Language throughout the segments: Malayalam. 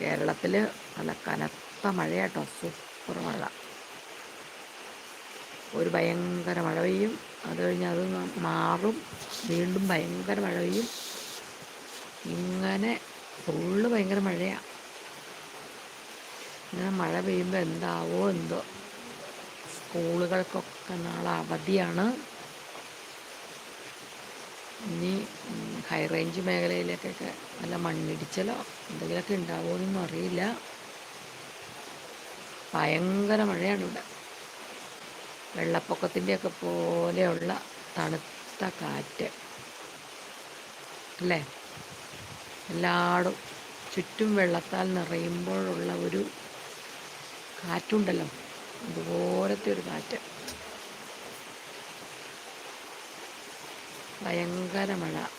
കേരളത്തിൽ നല്ല കനത്ത മഴയാട്ടോ. സൂപ്പർ മഴ. ഒരു ഭയങ്കര മഴ പെയ്യും അത് കഴിഞ്ഞ് അത് മാറും. വീണ്ടും ഭയങ്കര മഴ പെയ്യും ഇങ്ങനെ ഫുള്ള് ഭയങ്കര മഴയാണ് ഇങ്ങനെ മഴ പെയ്യുമ്പോൾ എന്താവോ എന്തോ. സ്കൂളുകൾക്കൊക്കെ നാളെ അവധിയാണ്. ഇനി ഹൈ റേഞ്ച് മേഖലയിലേക്കൊക്കെ നല്ല മണ്ണിടിച്ചലോ എന്തെങ്കിലുമൊക്കെ ഉണ്ടാവുമെന്നൊന്നും അറിയില്ല. ഭയങ്കര മഴയാണ് ഇവിടെ. വെള്ളപ്പൊക്കത്തിന്റെയൊക്കെ പോലെയുള്ള തണുത്ത കാറ്റ്. അല്ലേ? എല്ലായിടും ചുറ്റും വെള്ളത്താൽ നിറയുമ്പോഴുള്ള ഒരു കാറ്റുണ്ടല്ലോ. അതുപോലത്തെ ഒരു കാറ്റ്. ഭയങ്കര മഴ.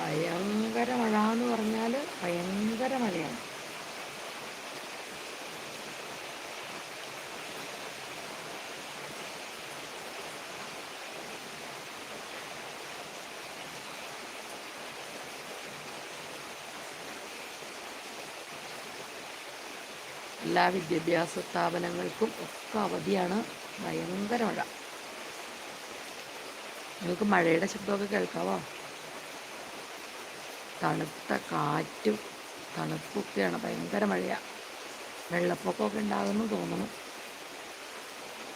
ഭയങ്കര മഴ എന്ന് പറഞ്ഞാൽ ഭയങ്കര മഴയാണ്. എല്ലാ വിദ്യാഭ്യാസ സ്ഥാപനങ്ങൾക്കും ഒക്കെ അവധിയാണ് ഭയങ്കര മഴ. നിങ്ങൾക്ക് മഴയുടെ ശബ്ദമൊക്കെ കേൾക്കാവോ? തണുത്ത കാറ്റും തണുപ്പൊക്കെയാണ് ഭയങ്കര മഴയാണ് വെള്ളപ്പൊക്കമൊക്കെ ഉണ്ടാകുമെന്ന് തോന്നുന്നു.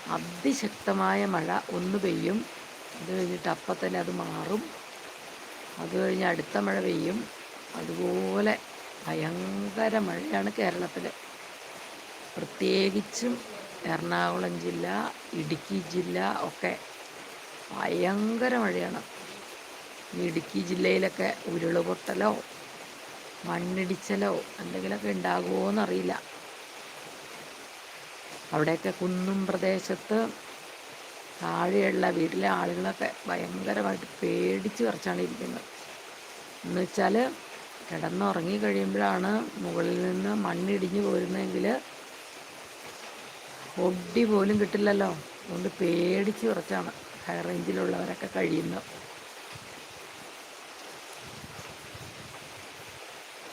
അതിശക്തമായ മഴ ഒന്ന് പെയ്യും. അത് കഴിഞ്ഞിട്ട് അപ്പം തന്നെ അത് മാറും. അത് കഴിഞ്ഞ് അടുത്ത മഴ പെയ്യും. അതുപോലെ ഭയങ്കര മഴയാണ് കേരളത്തിൽ പ്രത്യേകിച്ചും എറണാകുളം ജില്ല ഇടുക്കി ജില്ല ഒക്കെ ഭയങ്കര മഴയാണ്. ഇടുക്കി ജില്ലയിലൊക്കെ ഉരുളുപൊട്ടലോ മണ്ണിടിച്ചലോ എന്തെങ്കിലുമൊക്കെ ഉണ്ടാകുമോ എന്നറിയില്ല അവിടെയൊക്കെ കുന്നും പ്രദേശത്ത് താഴെയുള്ള വീട്ടിലെ ആളുകളൊക്കെ ഭയങ്കരമായിട്ട് പേടിച്ച് കുറച്ചാണ് ഇരിക്കുന്നത്. എന്ന് വെച്ചാൽ കിടന്നുറങ്ങി കഴിയുമ്പോഴാണ് മുകളിൽ നിന്ന് മണ്ണിടിഞ്ഞ് പോരുന്നതെങ്കിൽ ഒടി പോലും കിട്ടില്ലല്ലോ. അതുകൊണ്ട് പേടിച്ച് കുറച്ചാണ് ഹൈ റേഞ്ചിലുള്ളവരൊക്കെ കഴിയുന്നത്.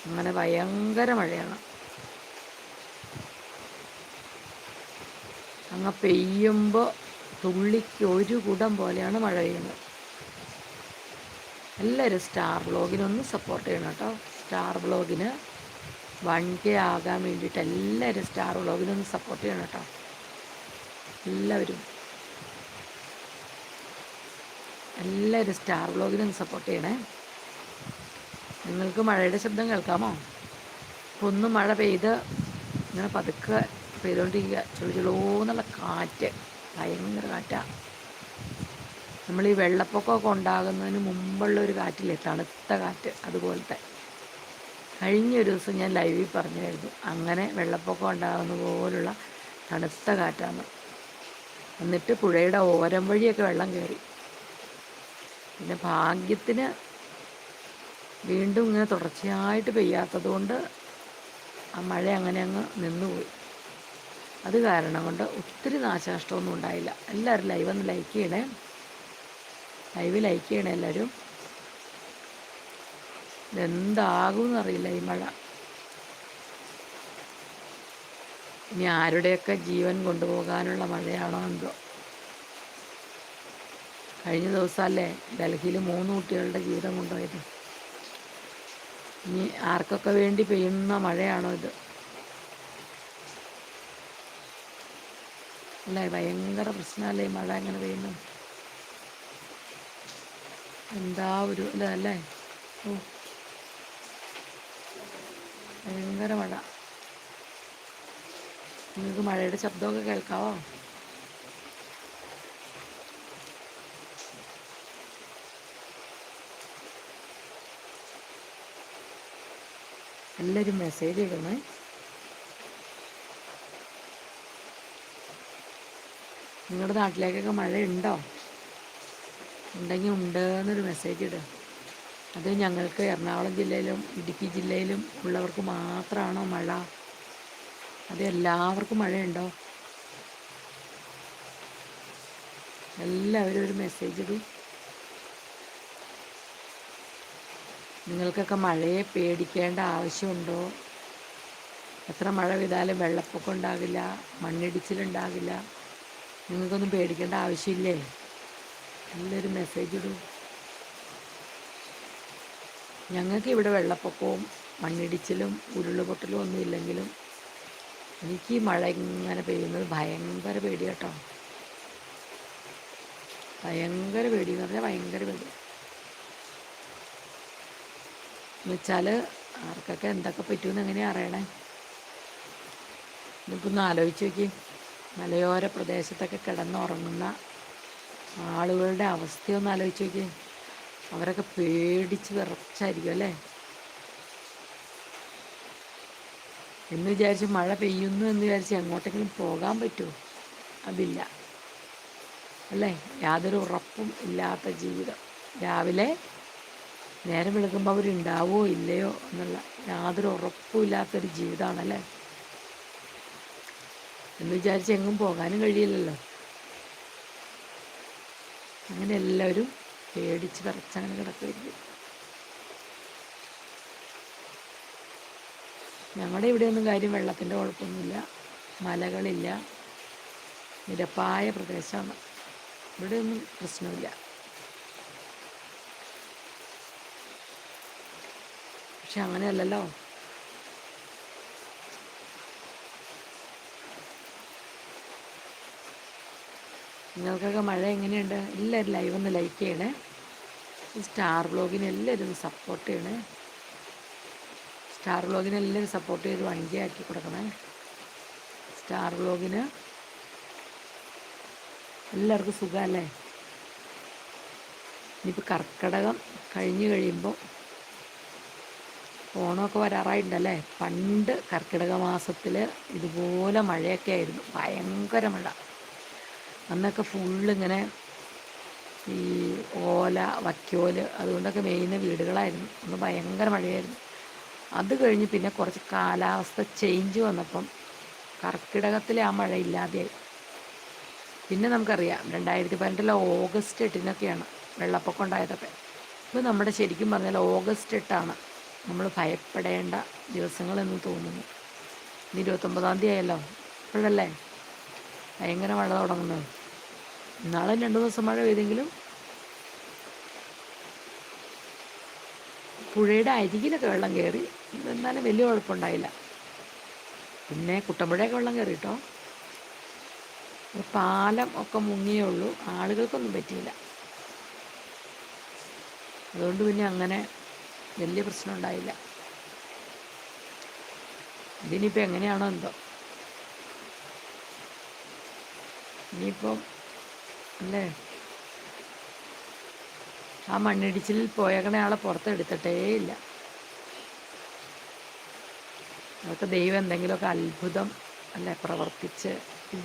അങ്ങനെ ഭയങ്കര മഴയാണ്. അങ്ങ് പെയ്യുമ്പോൾ തുള്ളിക്ക് ഒരു കുടം പോലെയാണ് മഴ പെയ്യുന്നത്. എല്ലാവരും സ്റ്റാർ ബ്ലോഗിനൊന്ന് സപ്പോർട്ട് ചെയ്യണം കേട്ടോ. സ്റ്റാർ ബ്ലോഗിന് വൺ കെ ആകാൻ വേണ്ടിയിട്ട് എല്ലാവരും സ്റ്റാർ ബ്ലോഗിനൊന്ന് സപ്പോർട്ട് ചെയ്യണം കേട്ടോ. എല്ലാവരും. എല്ലാവരും സ്റ്റാർ ബ്ലോഗിനൊന്ന് സപ്പോർട്ട് ചെയ്യണേ. നിങ്ങൾക്ക് മഴയുടെ ശബ്ദം കേൾക്കാമോ? ഒന്ന് മഴ പെയ്ത് ഇങ്ങനെ പതുക്കെ പെയ്തുകൊണ്ടിരിക്കുക. ചുളു ചുളൂന്നുള്ള കാറ്റ്. ഭയങ്കര കാറ്റാണ് നമ്മൾ ഈ വെള്ളപ്പൊക്കമൊക്കെ ഉണ്ടാകുന്നതിന് മുമ്പുള്ള ഒരു കാറ്റില്ലേ? തണുത്ത കാറ്റ് അതുപോലത്തെ. കഴിഞ്ഞ ഒരു ദിവസം ഞാൻ ലൈവിൽ പറഞ്ഞായിരുന്നു. അങ്ങനെ വെള്ളപ്പൊക്കം ഉണ്ടാകുന്ന പോലുള്ള തണുത്ത കാറ്റാണ് എന്നിട്ട് പുഴയുടെ ഓരം വഴിയൊക്കെ വെള്ളം കയറി. പിന്നെ ഭാഗ്യത്തിന് വീണ്ടും ഇങ്ങനെ തുടർച്ചയായിട്ട് പെയ്യാത്തത് കൊണ്ട് ആ മഴ അങ്ങനെ അങ്ങ് നിന്നുപോയി. അത് കാരണം കൊണ്ട് ഒത്തിരി നാശനഷ്ടമൊന്നും ഉണ്ടായില്ല. എല്ലാവരും ലൈവ് ഒന്ന് ലൈക്ക് ചെയ്യണേ. ലൈവ് ലൈക്ക് ചെയ്യണേ എല്ലാവരും. ഇതെന്താകുമെന്ന് അറിയില്ല ഈ മഴ. ഇനി ആരുടെയൊക്കെ ജീവൻ കൊണ്ടുപോകാനുള്ള മഴയാണോ എന്തോ. കഴിഞ്ഞ ദിവസമല്ലേ ഡൽഹിയിൽ മൂന്ന് കുട്ടികളുടെ ജീവിതം കൊണ്ടുപോയത്. ഇനി ആർക്കൊക്കെ വേണ്ടി പെയ്യുന്ന മഴയാണോ ഇത്? അല്ലേ ഭയങ്കര പ്രശ്നമല്ലേ മഴ എങ്ങനെ പെയ്യുന്നു? എന്താ ഒരു അല്ലേ? ഓ ഭയങ്കര മഴ. നിങ്ങൾക്ക് മഴയുടെ ശബ്ദമൊക്കെ കേൾക്കാവോ? എല്ലാവരും മെസ്സേജ് ഇടണേ. നിങ്ങളുടെ നാട്ടിലേക്കൊക്കെ മഴ ഉണ്ടോ ഉണ്ടെങ്കിൽ ഉണ്ട് എന്നൊരു മെസ്സേജ് ഇടുക അത് ഞങ്ങൾക്ക് എറണാകുളം ജില്ലയിലും ഇടുക്കി ജില്ലയിലും ഉള്ളവർക്ക് മാത്രമാണോ മഴ? അത് എല്ലാവർക്കും മഴയുണ്ടോ? എല്ലാവരും ഒരു മെസ്സേജ് ഇടും. നിങ്ങൾക്കൊക്കെ മഴയെ പേടിക്കേണ്ട ആവശ്യമുണ്ടോ? എത്ര മഴ പെയ്താലും വെള്ളപ്പൊക്കം ഉണ്ടാകില്ല മണ്ണിടിച്ചിലുണ്ടാകില്ല നിങ്ങൾക്കൊന്നും പേടിക്കേണ്ട ആവശ്യമില്ലേ? നല്ലൊരു മെസ്സേജ് ഇടൂ. ഞങ്ങൾക്ക് ഇവിടെ വെള്ളപ്പൊക്കവും മണ്ണിടിച്ചിലും ഉരുളുപൊട്ടലും ഒന്നും ഇല്ലെങ്കിലും എനിക്ക് ഈ മഴ ഇങ്ങനെ പെയ്യുന്നത് ഭയങ്കര പേടി കേട്ടോ ഭയങ്കര പേടി എന്ന് പറഞ്ഞാൽ ഭയങ്കര പേടി. എന്നുവെച്ചാൽ ആർക്കൊക്കെ എന്തൊക്കെ പറ്റുമെന്ന് എങ്ങനെയാണ് അറിയണേ? ഒന്ന് ആലോചിച്ച് നോക്കി. മലയോര പ്രദേശത്തൊക്കെ കിടന്നുറങ്ങുന്ന ആളുകളുടെ അവസ്ഥയൊന്ന് ആലോചിച്ച് നോക്കി. അവരൊക്കെ പേടിച്ച് വിറച്ചായിരിക്കും അല്ലേ? എന്ന് വിചാരിച്ച് മഴ പെയ്യുന്നു എന്ന് വിചാരിച്ച് എങ്ങോട്ടെങ്കിലും പോകാൻ പറ്റുമോ അതില്ല. അല്ലേ? യാതൊരു ഉറപ്പും ഇല്ലാത്ത ജീവിതം. രാവിലെ നേരം വിളിക്കുമ്പോൾ അവരുണ്ടാവോ ഇല്ലയോ എന്നുള്ള യാതൊരു ഉറപ്പും ഇല്ലാത്തൊരു ജീവിതമാണല്ലേ എന്ന് വിചാരിച്ച് എങ്ങും പോകാനും കഴിയില്ലല്ലോ. അങ്ങനെ എല്ലാവരും പേടിച്ച് വിറച്ചങ്ങനെ കിടക്കരുത് ഞങ്ങളുടെ ഇവിടെയൊന്നും കാര്യം വെള്ളത്തിന്റെ കുഴപ്പമൊന്നുമില്ല. മലകളില്ല. നിരപ്പായ പ്രദേശമാണ്. ഇവിടെയൊന്നും പ്രശ്നമില്ല. പക്ഷെ അങ്ങനെയല്ലല്ലോ. നിങ്ങൾക്കൊക്കെ മഴ എങ്ങനെയുണ്ട്? എല്ലാവരും ലൈവ് ഒന്ന് ലൈക്ക് ചെയ്യണേ. സ്റ്റാർ ബ്ലോഗിന് എല്ലാവരും ഒന്ന് സപ്പോർട്ട് ചെയ്യണേ. സ്റ്റാർ ബ്ലോഗിന് എല്ലാവരും സപ്പോർട്ട് ചെയ്ത് വണ്ടിയാക്കി കൊടുക്കണേ. സ്റ്റാർ ബ്ലോഗിന് എല്ലാവർക്കും സുഖമല്ലേ? ഇനിയിപ്പോൾ കർക്കിടകം കഴിഞ്ഞ് കഴിയുമ്പോൾ ഓണമൊക്കെ വരാറായിട്ടുണ്ടല്ലേ പണ്ട് കർക്കിടക മാസത്തിൽ ഇതുപോലെ മഴയൊക്കെ ആയിരുന്നു. ഭയങ്കര മഴ. അന്നൊക്കെ ഫുള്ളിങ്ങനെ ഈ ഓല വക്കോൽ അതുകൊണ്ടൊക്കെ മെയിന വീടുകളായിരുന്നു. അന്ന് ഭയങ്കര മഴയായിരുന്നു. അത് കഴിഞ്ഞ് പിന്നെ കുറച്ച് കാലാവസ്ഥ ചേഞ്ച് വന്നപ്പം കർക്കിടകത്തിലെ ആ മഴ ഇല്ലാതെയായി. പിന്നെ നമുക്കറിയാം രണ്ടായിരത്തി പതിനെട്ടിലെ ഓഗസ്റ്റ് എട്ടിനൊക്കെയാണ് വെള്ളപ്പൊക്കം ഉണ്ടായതൊക്കെ. ഇപ്പോൾ നമ്മുടെ ശരിക്കും പറഞ്ഞാൽ ഓഗസ്റ്റ് എട്ടാണ്. നമ്മൾ ഭയപ്പെടേണ്ട ദിവസങ്ങളെന്ന് തോന്നുന്നു. ഇനി ഇരുപത്തൊമ്പതാം തീയതി ആയല്ലോ ഇപ്പോഴല്ലേ? ഭയങ്കര മഴ തുടങ്ങുന്നത് ഇന്നാളും രണ്ട് ദിവസം മഴ പെയ്തെങ്കിലും പുഴയുടെ അരികിലൊക്കെ വെള്ളം കയറി. എന്നാലും വലിയ കുഴപ്പമുണ്ടായില്ല. പിന്നെ കുട്ടമ്പുഴയൊക്കെ വെള്ളം കയറി കേട്ടോ പാലം ഒക്കെ മുങ്ങിയേ ഉള്ളൂ. ആളുകൾക്കൊന്നും പറ്റിയില്ല. അതുകൊണ്ട് പിന്നെ അങ്ങനെ വലിയ പ്രശ്നം ഉണ്ടായില്ല. ഇതിനിപ്പോൾ എങ്ങനെയാണോ എന്തോ. ഇനിയിപ്പം അല്ലേ? ആ മണ്ണിടിച്ചിലിൽ പോയേക്കണ ആളെ പുറത്തെടുത്തിട്ടേ ഇല്ല. അതൊക്കെ ദൈവം എന്തെങ്കിലുമൊക്കെ അത്ഭുതം അല്ലെ പ്രവർത്തിച്ച്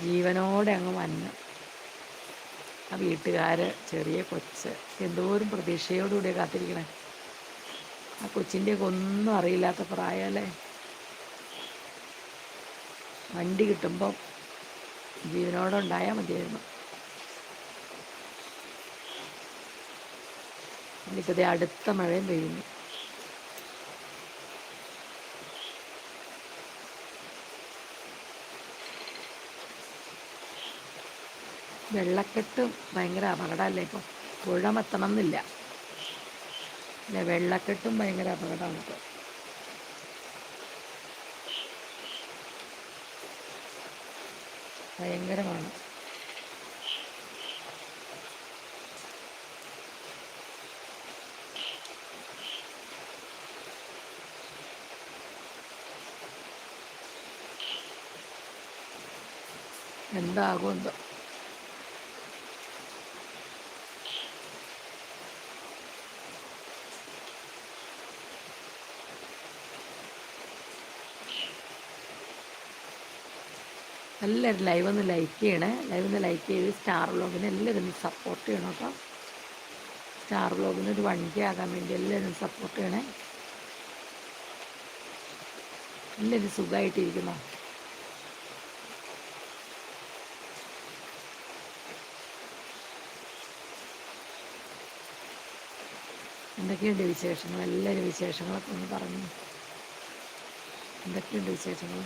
ജീവനോടെ അങ്ങ് വന്ന് ആ വീട്ടുകാർ ചെറിയ കൊച്ച് എന്തോരം പ്രതീക്ഷയോടുകൂടിയാണ് കാത്തിരിക്കണേ. ആ കൊച്ചിന്റെയൊക്കെ ഒന്നും അറിയില്ലാത്ത പ്രായമല്ലേ വണ്ടി കിട്ടുമ്പം ജീവനോടെ ഉണ്ടായാൽ മതിയായിരുന്നു എനിക്കത് അടുത്ത മഴയും പെയ്യുന്നു. വെള്ളക്കെട്ട് ഭയങ്കര അപകടമല്ലേ ഇപ്പം? പുഴ മെത്തണം അല്ലെ വെള്ളക്കെട്ടും ഭയങ്കര അപകടമാണ് ഇപ്പോൾ ഭയങ്കരമാണ്. എന്താകും എല്ലാവരും ലൈവ് ഒന്ന് ലൈക്ക് ചെയ്യണേ. ലൈവ് ഒന്ന് ലൈക്ക് ചെയ്ത് സ്റ്റാർ വ്ലോഗിനെ എല്ലാവരും ഒന്ന് സപ്പോർട്ട് ചെയ്യണം കേട്ടോ സ്റ്റാർ വ്ലോഗിന് ഒരു വണ്ടി ആകാൻ വേണ്ടി എല്ലാവരും സപ്പോർട്ട് ചെയ്യണേ. എല്ലാവരും സുഖമായിട്ടിരിക്കുന്നു എന്തൊക്കെയുണ്ട് വിശേഷങ്ങൾ? എല്ലാവരും വിശേഷങ്ങളൊക്കെ ഒന്ന് പറഞ്ഞു. എന്തൊക്കെയുണ്ട് വിശേഷങ്ങൾ?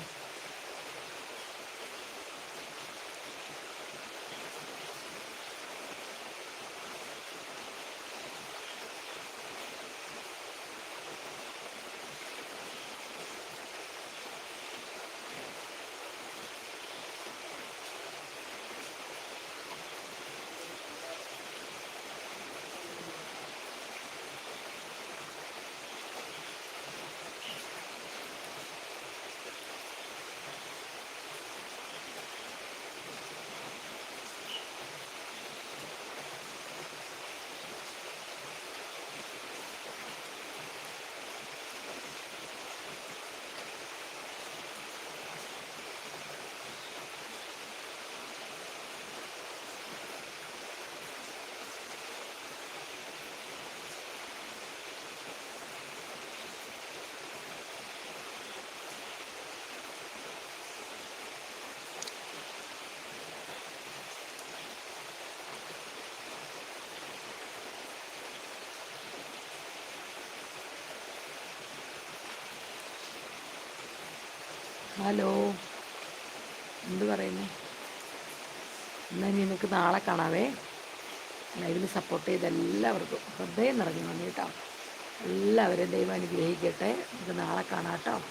ഹലോ. എന്ത് പറയുന്നു? എന്നാൽ നമുക്ക് നാളെ കാണാവേ. ലൈവിൽ സപ്പോർട്ട് ചെയ്ത എല്ലാവർക്കും. ഹൃദയം നിറഞ്ഞു നന്ദി കേട്ടോ. എല്ലാവരെയും ദൈവം അനുഗ്രഹിക്കട്ടെ. നമുക്ക് നാളെ കാണാം കേട്ടോ.